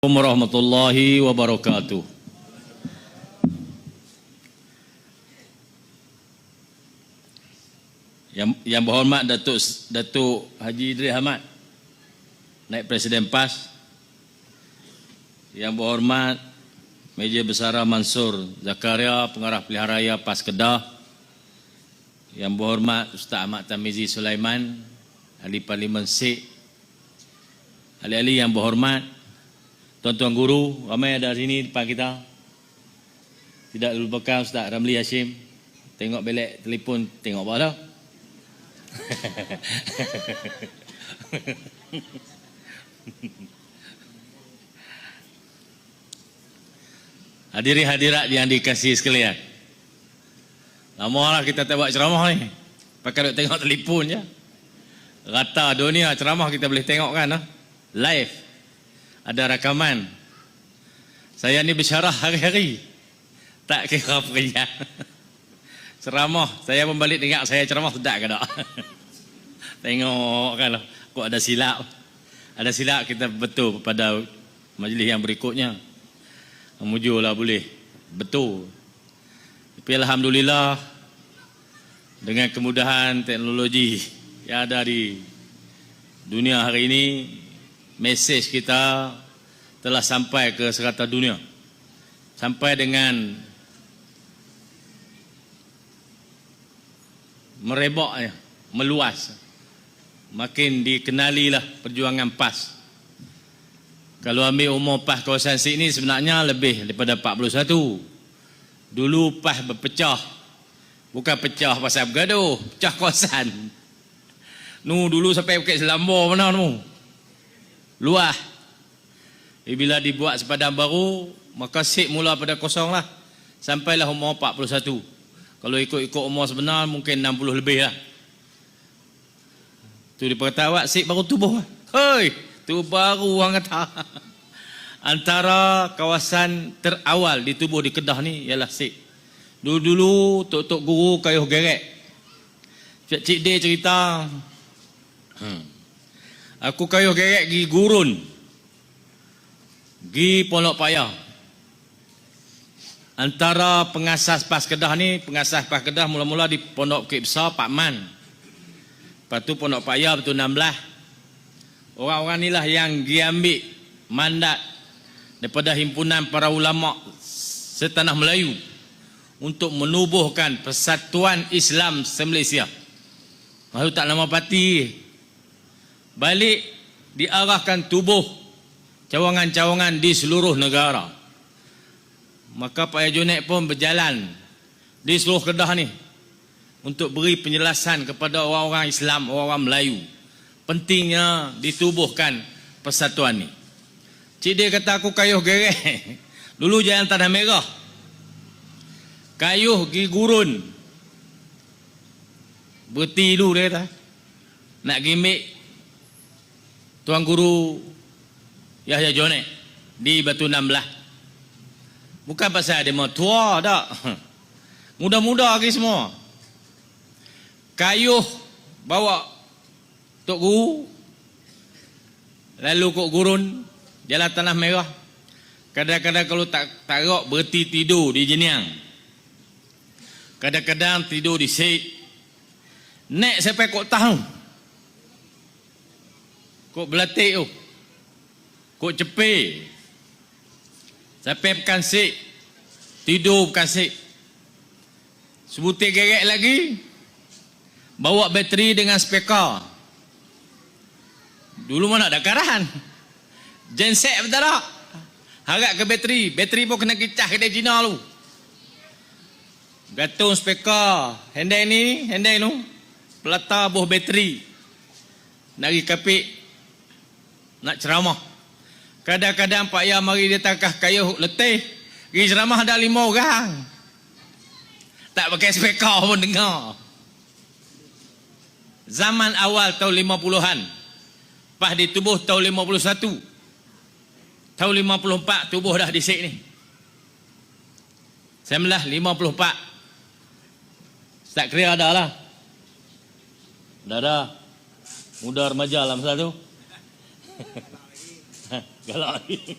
Assalamualaikum warahmatullahi wabarakatuh. Yang yang berhormat Datuk Datuk Haji Idris Ahmad Naib Presiden PAS. Yang berhormat Meja Besara Mansur Zakaria Pengarah Pilihan Raya PAS Kedah. Yang berhormat Ustaz Ahmad Tamizi Sulaiman Ahli Parlimen Sik. Ahli-ahli yang berhormat Tuan-tuan guru, ramai ada sini depan kita. Tidak lupakan Ustaz Ramli Hashim. Tengok belek telefon, tengok apa dah? Hadirin hadirat yang dikasihi sekalian. Lama lah kita tak buat ceramah ni. Pakai duk tengok telefon je. Rata dunia ceramah kita boleh tengok kan? ah? Live ada rakaman. Saya ni bersyarah hari-hari. Tak kira pria. Ceramah, saya membalik dengar saya ceramah sedap ke tak? Tengok kalau kok ada silap. Ada silap kita betul pada majlis yang berikutnya. Memujulah boleh. Betul. Tapi Alhamdulillah dengan kemudahan teknologi yang ada di dunia hari ini mesej kita telah sampai ke serata dunia. Sampai dengan merebaknya, meluas. Makin dikenalilah perjuangan PAS. Kalau ambil umur PAS kawasan sini sebenarnya lebih daripada 41. Dulu PAS berpecah. Bukan pecah pasal bergaduh, pecah kawasan. Nu dulu sampai Bukit Selambor mana nu? Luah. Eh, Bila dibuat sepadan baru, maka sik mula pada kosong lah. Sampailah umur 41. Kalau ikut-ikut umur sebenar, mungkin 60 lebih lah. Tu dia kata awak sik baru tubuh. Hei, tu baru orang kata. Antara kawasan terawal di tubuh di Kedah ni ialah sik. Dulu-dulu tok-tok guru kayuh gerek. Cik dia cerita, hmm. Aku kayuh gerek gi gurun. Gi Pondok Payah. Antara pengasas PAS Kedah ni, pengasas PAS Kedah mula-mula di Pondok Bukit Besar, Pak Man. Lepas tu Pondok Payah betul 16. Orang-orang inilah yang gi ambil mandat daripada himpunan para ulama setanah Melayu untuk menubuhkan persatuan Islam se-Malaysia. Maksud tak lama pati balik diarahkan tubuh cawangan-cawangan di seluruh negara. Maka Pak Yajunek pun berjalan di seluruh Kedah ni untuk beri penjelasan kepada orang-orang Islam, orang-orang Melayu. Pentingnya ditubuhkan persatuan ni. Cik dia kata aku kayuh gerek. Dulu jalan tanah merah. Kayuh gi gurun. Berti dulu dia kata. Nak gimik Tuan Guru Yahya Jonek di Batu 16. Bukan pasal dia mau tua tak. Muda-muda lagi semua. Kayuh bawa Tok Guru lalu kok gurun jalan tanah merah. Kadang-kadang kalau tak tarok berhenti tidur di Jeniang. Kadang-kadang tidur di Syed. Nek sampai kok tahu. Kok belatik tu. Kok cepik. Sampai pekan sik. Tidur pekan sik. Sebutir gerek lagi. Bawa bateri dengan speaker. Dulu mana ada karahan. Genset betul tak? Harap ke bateri. Bateri pun kena kicah kedai Cina tu. Gantung speaker. Handai ni, handai tu. Pelata buah bateri. Nari kapik nak ceramah. Kadang-kadang Pak Ya mari dia takah kayuh letih. Pergi ceramah ada lima orang. Tak pakai speaker pun dengar. Zaman awal tahun 50-an. Pas di tubuh tahun 51. Tahun 54 tubuh dah disik ni. Semlah 54. Tak kira ada lah. Dah dah. Muda remaja lah masa tu. 搁老矣，搁老矣。